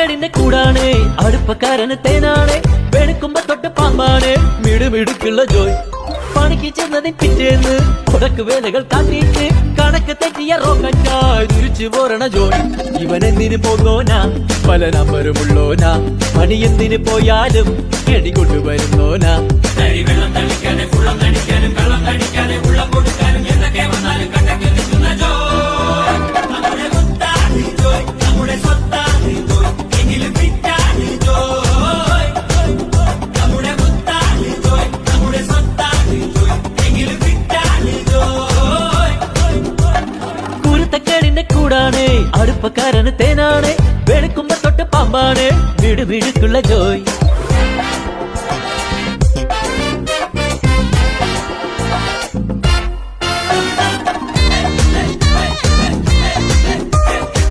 കുരുത്തക്കേടിന്റെ കൂടാണ്. അടുപ്പക്കാരന് തേനാണ്. വെളുക്കുമ്പോ തൊട്ട് പാമ്പാണ്. മിടുമിടുക്കുള്ള ജോയ്. പണിക്ക് ചെന്നതിൻ പിറ്റേന്ന് ഉടക്ക് വേലകൾ കാട്ടിയിട്ട് കണക്ക് തെറ്റിയ റോക്കറ്റായി തിരിച്ചു പോരണ ജോയ്. ഇവൻ എന്തിനു പോകോനാ പല നമ്പരുമുള്ളോനാ. പണി എന്തിനു പോയാലും ನಿನ್ನಕೂಡಾನೆ ಅಡುಪ ಕಾರಣತೆ ನಾಣೆ ಬೆಳಕುಂಬ ತೊಟ್ಟ ಪಾಂಬಾಣೆ ಬಿಡು ಬಿಡುಕುಳ್ಳ ಜೋಯ್